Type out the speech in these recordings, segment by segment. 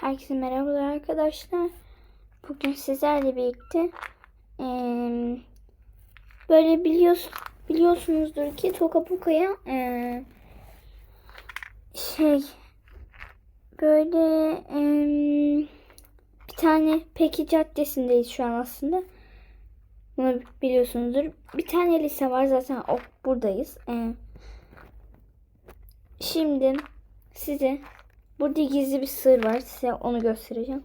Herkese merhabalar arkadaşlar. Bugün sizlerle birlikte eee, böyle biliyorsun biliyorsunuzdur ki Tokapuka'ya eee, şey böyle eee, bir tane Peki Caddesi'ndeyiz şu an aslında. Bunu biliyorsunuzdur. Bir tane lise var zaten o buradayız. Eee, şimdi size Burada gizli bir sır var. Size onu göstereceğim.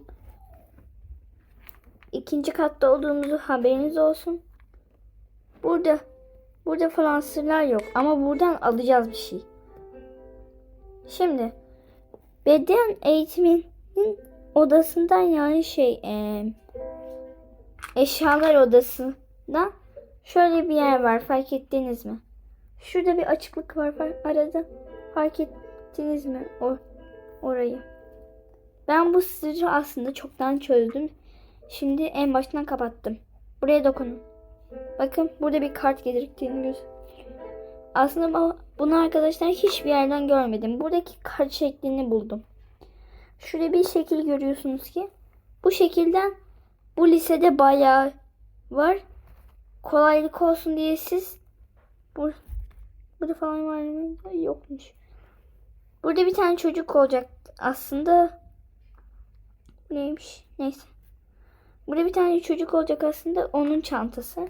İkinci katta olduğumuzu haberiniz olsun. Burada burada falan sırlar yok ama buradan alacağız bir şey. Şimdi beden eğitiminin odasından yani şey e, eşyalar odasından şöyle bir yer var fark ettiniz mi? Şurada bir açıklık var fark, arada fark ettiniz mi? O orayı. Ben bu sırrı aslında çoktan çözdüm. Şimdi en baştan kapattım. Buraya dokunun. Bakın burada bir kart getirdiğini göz. Aslında bu- bunu arkadaşlar hiçbir yerden görmedim. Buradaki kart şeklini buldum. Şurada bir şekil görüyorsunuz ki. Bu şekilden bu lisede bayağı var. Kolaylık olsun diye siz bu burada falan var mı? Yokmuş. Burada bir tane çocuk olacak aslında. Neymiş? Neyse. Burada bir tane çocuk olacak aslında. Onun çantası.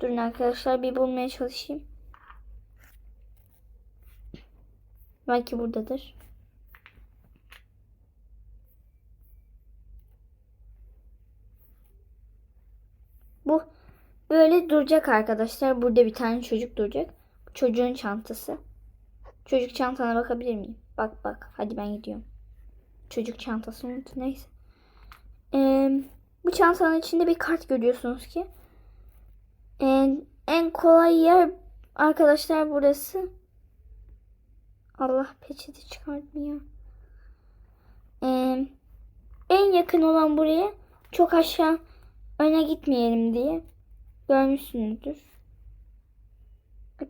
Durun arkadaşlar bir bulmaya çalışayım. Belki buradadır. Bu böyle duracak arkadaşlar. Burada bir tane çocuk duracak. Çocuğun çantası. Çocuk çantana bakabilir miyim? Bak bak. Hadi ben gidiyorum. Çocuk çantası unut. Neyse. Ee, bu çantanın içinde bir kart görüyorsunuz ki. Ee, en kolay yer arkadaşlar burası. Allah peçete çıkartmıyor. Ee, en yakın olan buraya çok aşağı öne gitmeyelim diye görmüşsünüzdür.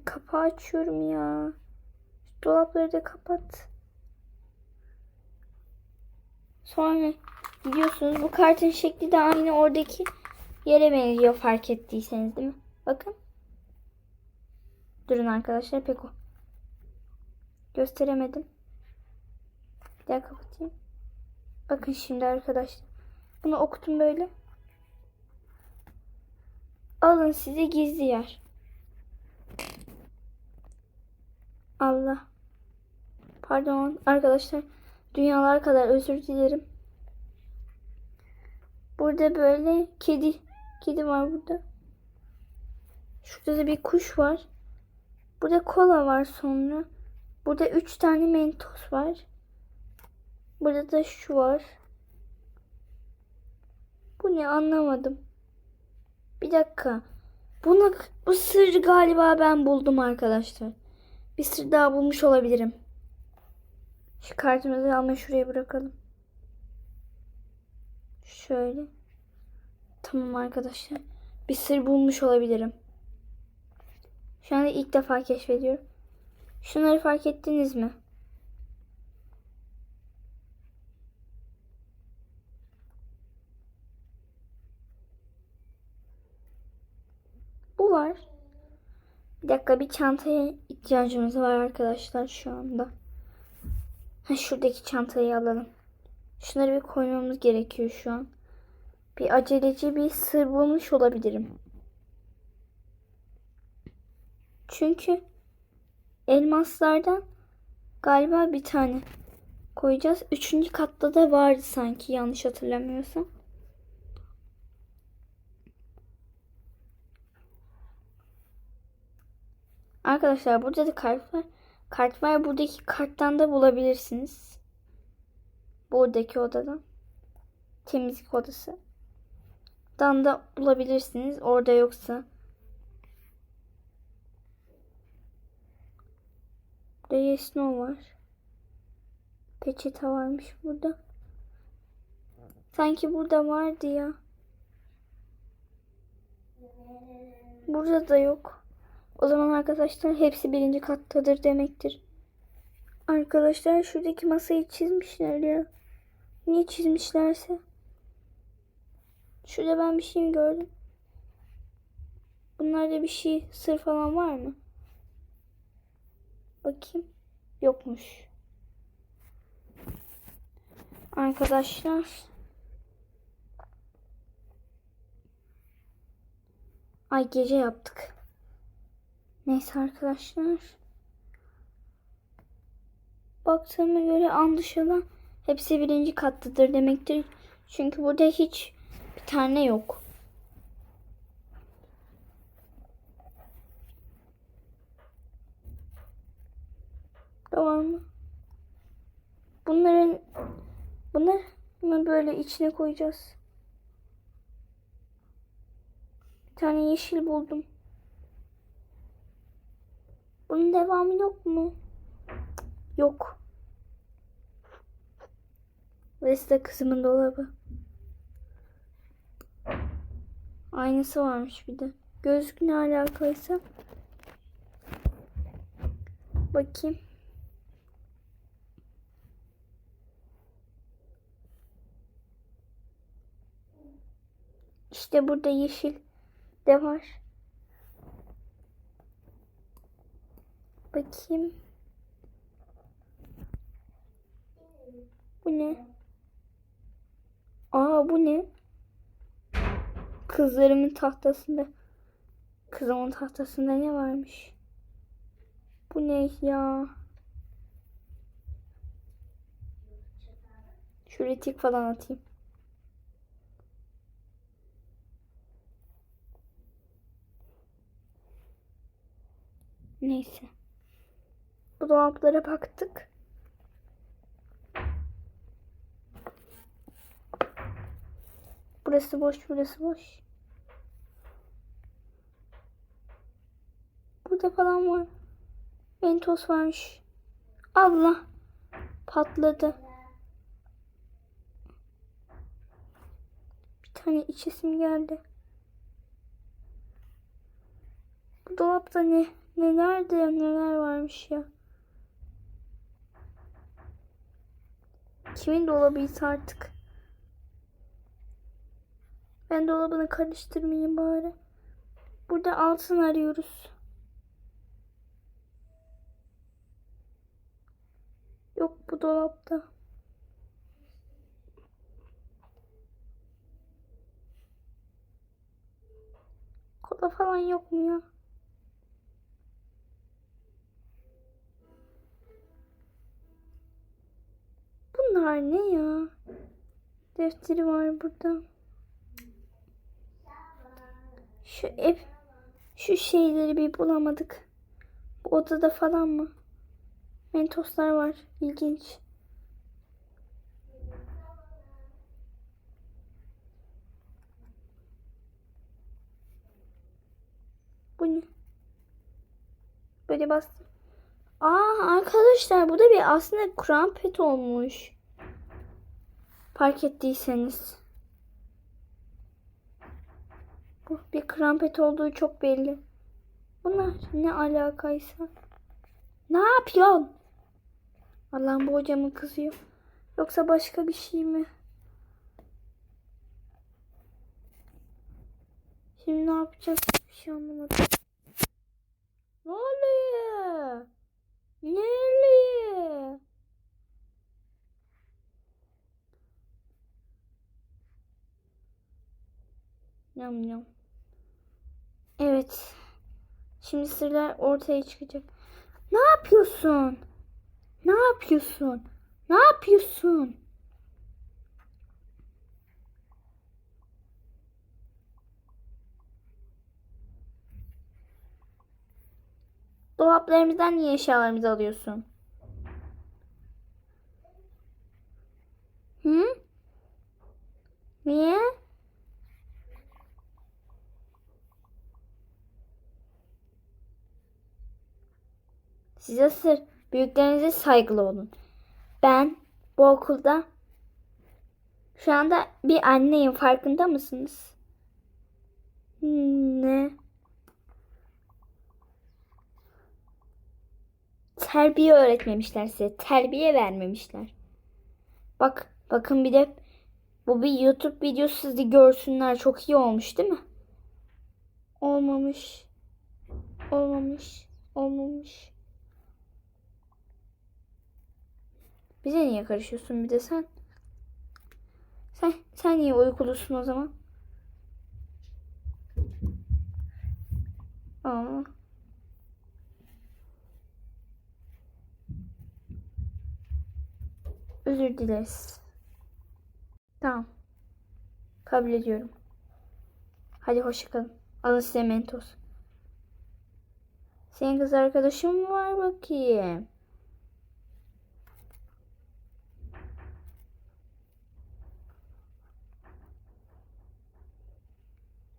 Kapağı açıyorum ya. Dolapları da kapat. Sonra gidiyorsunuz. Bu kartın şekli de aynı oradaki yere benziyor fark ettiyseniz değil mi? Bakın. Durun arkadaşlar pek o. Gösteremedim. Bir daha kapatayım. Bakın şimdi arkadaşlar. Bunu okutun böyle. Alın size gizli yer. Allah. Pardon arkadaşlar. Dünyalar kadar özür dilerim. Burada böyle kedi. Kedi var burada. Şurada da bir kuş var. Burada kola var sonra. Burada üç tane mentos var. Burada da şu var. Bu ne anlamadım. Bir dakika. Bunu bu sırrı galiba ben buldum arkadaşlar. Bir sır daha bulmuş olabilirim. Şu kartımızı almayı şuraya bırakalım. Şöyle. Tamam arkadaşlar. Bir sır bulmuş olabilirim. Şu anda ilk defa keşfediyorum. Şunları fark ettiniz mi? Bu var. Bir dakika bir çantaya ihtiyacımız var arkadaşlar şu anda. Ha, şuradaki çantayı alalım. Şunları bir koymamız gerekiyor şu an. Bir aceleci bir sır bulmuş olabilirim. Çünkü elmaslardan galiba bir tane koyacağız. Üçüncü katta da vardı sanki yanlış hatırlamıyorsam. Arkadaşlar burada da kart var. Kart var. Buradaki karttan da bulabilirsiniz. Buradaki odadan. Temizlik odası. Dan da bulabilirsiniz. Orada yoksa. Burada Yesno var. Peçete varmış burada. Sanki burada vardı ya. Burada da yok. O zaman arkadaşlar hepsi birinci kattadır demektir. Arkadaşlar şuradaki masayı çizmişler ya. Niye çizmişlerse. Şurada ben bir şey mi gördüm? Bunlarda bir şey sır falan var mı? Bakayım. Yokmuş. Arkadaşlar. Ay gece yaptık. Neyse arkadaşlar. Baktığıma göre Andışalı hepsi birinci kattadır demektir. Çünkü burada hiç bir tane yok. Var mı? Bunların bunları mı böyle içine koyacağız? Bir tane yeşil buldum. Bunun devamı yok mu? Yok. Burası da kızımın dolabı. Aynısı varmış bir de. Gözlük ne alakalıysa. Bakayım. İşte burada yeşil de var. Bakayım. Bu ne? Aa bu ne? Kızlarımın tahtasında. Kızımın tahtasında ne varmış? Bu ne ya? Şuraya tik falan atayım. Neyse. Bu dolaplara baktık. Burası boş, burası boş. Burada falan var. Mentos varmış. Allah. Patladı. Bir tane içesim geldi. Bu dolapta ne? Neler de neler varmış ya. Kimin dolabıysa artık. Ben dolabını karıştırmayayım bari. Burada altın arıyoruz. Yok bu dolapta. Kola falan yok mu ya? Bunlar ne ya? Defteri var burada. Şu ev, şu şeyleri bir bulamadık. Bu odada falan mı? Mentoslar var. İlginç. Bu ne? Böyle bastım. Aa arkadaşlar bu da bir aslında Kur'an pet olmuş. Fark ettiyseniz. Bu bir krampet olduğu çok belli. Bunlar ne alakaysa. Ne yapıyorsun? Allah'ım bu hocamın kızıyor. Yoksa başka bir şey mi? Şimdi ne yapacağız? Bir şey anlamadım. Ne oluyor? Ne oluyor? Yam yam. Evet. Şimdi sırlar ortaya çıkacak. Ne yapıyorsun? Ne yapıyorsun? Ne yapıyorsun? Dolaplarımızdan niye eşyalarımızı alıyorsun? Hı? Niye? Size sır. Büyüklerinize saygılı olun. Ben bu okulda şu anda bir anneyim. Farkında mısınız? Ne? Terbiye öğretmemişler size. Terbiye vermemişler. Bak Bakın bir de bu bir YouTube videosu sizi görsünler. Çok iyi olmuş değil mi? Olmamış. Olmamış. Olmamış. Bize niye karışıyorsun bir de sen? Sen sen niye uykulusun o zaman? Aa. Özür dileriz. Tamam. Kabul ediyorum. Hadi hoşça kalın. Alın size mentos. Senin kız arkadaşın mı var bakayım?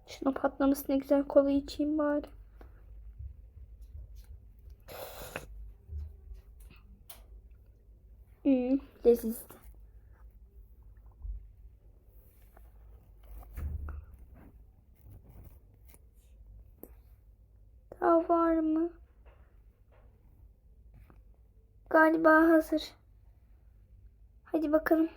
Şuna patlaması ne güzel kola içeyim bari. Hmm, lezizdi. Daha var mı? Galiba hazır. Hadi bakalım.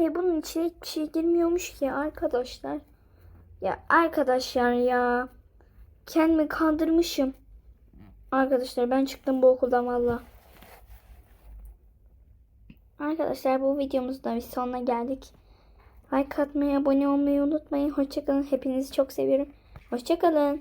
E bunun içine hiçbir şey girmiyormuş ki arkadaşlar. Ya arkadaşlar ya. Kendimi kandırmışım. Arkadaşlar ben çıktım bu okuldan valla. Arkadaşlar bu videomuzda bir sonuna geldik. Like atmayı, abone olmayı unutmayın. Hoşçakalın. Hepinizi çok seviyorum. Hoşçakalın.